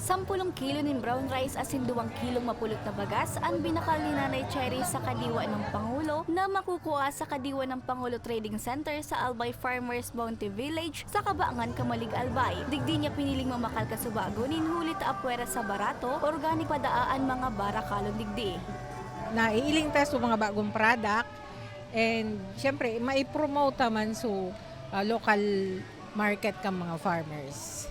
10 kilo ng brown rice asin 2 kilong mapulot na bagas ang binakal ni Nanay Cherry sa kadiwa ng Pangulo na makukuha sa kadiwa ng Pangulo Trading Center sa Albay Farmers Bounty Village sa Kabaangan, Kamalig, Albay. Digdi niya piniling mamakal ka subago ninhuli ta apwera sa barato, organic padaan mga barakalon digdi. naiiling ta sa mga bagong product and syempre mai-promote man so uh, local market kang mga farmers.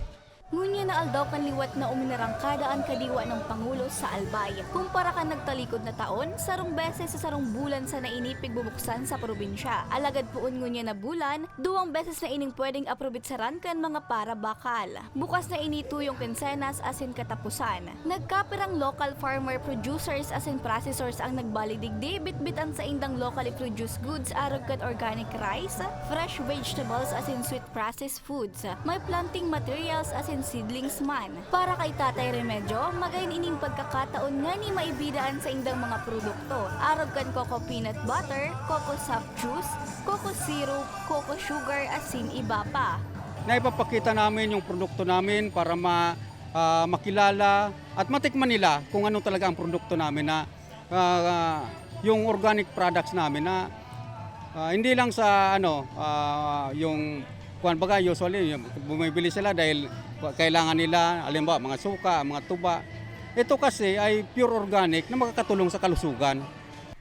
Ngunya na aldaw kan liwat na uminarangkada ang kadiwa ng Pangulo sa Albay. Kumpara ka nagtalikod na taon, sarong beses sa sarong bulan sa nainipig bubuksan sa probinsya. Alagad puon ngunya na bulan, duwang beses na ining pwedeng aprobitsaran kan mga para bakal. Bukas na inito yung kinsenas asin katapusan. Nagkapirang local farmer producers asin processors ang nagbalidigdi bitbitan sa indang locally produced goods arog kat organic rice, fresh vegetables asin sweet processed foods. May planting materials asin seedlings man. Para kay Tatay Remedyo, magayon ining pagkakataon nga ni maibidaan sa indang mga produkto. Arog kan coco peanut butter, coco soft juice, coco syrup, coco sugar asin iba pa. Naipapakita namin yung produkto namin para ma, ah, makilala at matikman nila kung ano talaga ang produkto namin na ah, yung organic products namin na ah, hindi lang sa ano ah, yung kuan baga usually bumibili sila dahil kailangan nila alimbawa mga suka, mga tuba. Ito kasi ay pure organic na makakatulong sa kalusugan.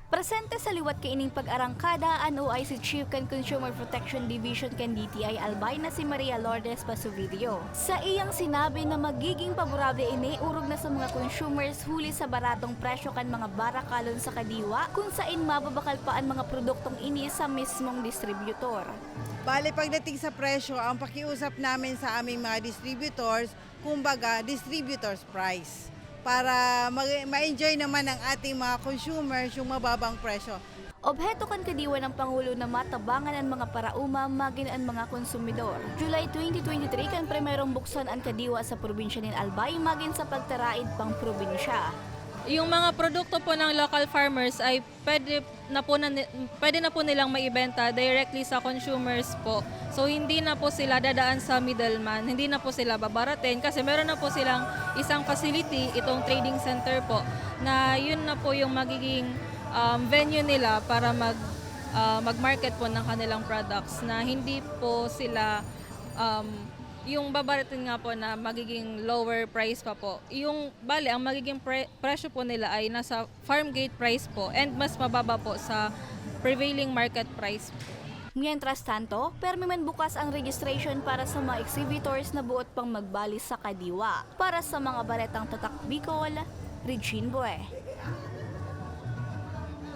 Presente sa liwat kay ining pag-arangkada ano ay si Chief kan Consumer Protection Division kan DTI Albay na si Maria Lourdes Pasuvidio. Sa iyang sinabi na magiging paborable ini urog na sa mga consumers huli sa baratong presyo kan mga barakalon sa kadiwa kung saan mababakal pa ang mga produktong ini sa mismong distributor. Bale, pagdating sa presyo, ang pakiusap namin sa aming mga distributors, kumbaga, distributors price. Para ma-enjoy naman ng ating mga consumers yung mababang presyo. Obheto kan kadiwa ng Pangulo na matabangan ang mga parauma magin ang mga konsumidor. July 2023 kan primerong buksan ang kadiwa sa probinsya ng Albay magin sa pagtaraid pang probinsya. Yung mga produkto po ng local farmers ay pwede na po, na, pwede na po nilang maibenta directly sa consumers po. So hindi na po sila dadaan sa middleman, hindi na po sila babaratin kasi meron na po silang isang facility, itong trading center po, na yun na po yung magiging um, venue nila para mag uh, mag-market po ng kanilang products na hindi po sila um, yung babaratin nga po na magiging lower price pa po. Yung bali, ang magiging pre- presyo po nila ay nasa farm gate price po and mas mababa po sa prevailing market price. Mientras tanto, permiman bukas ang registration para sa mga exhibitors na buot pang magbali sa kadiwa. Para sa mga baretang tatak Bicol, Regine Bue.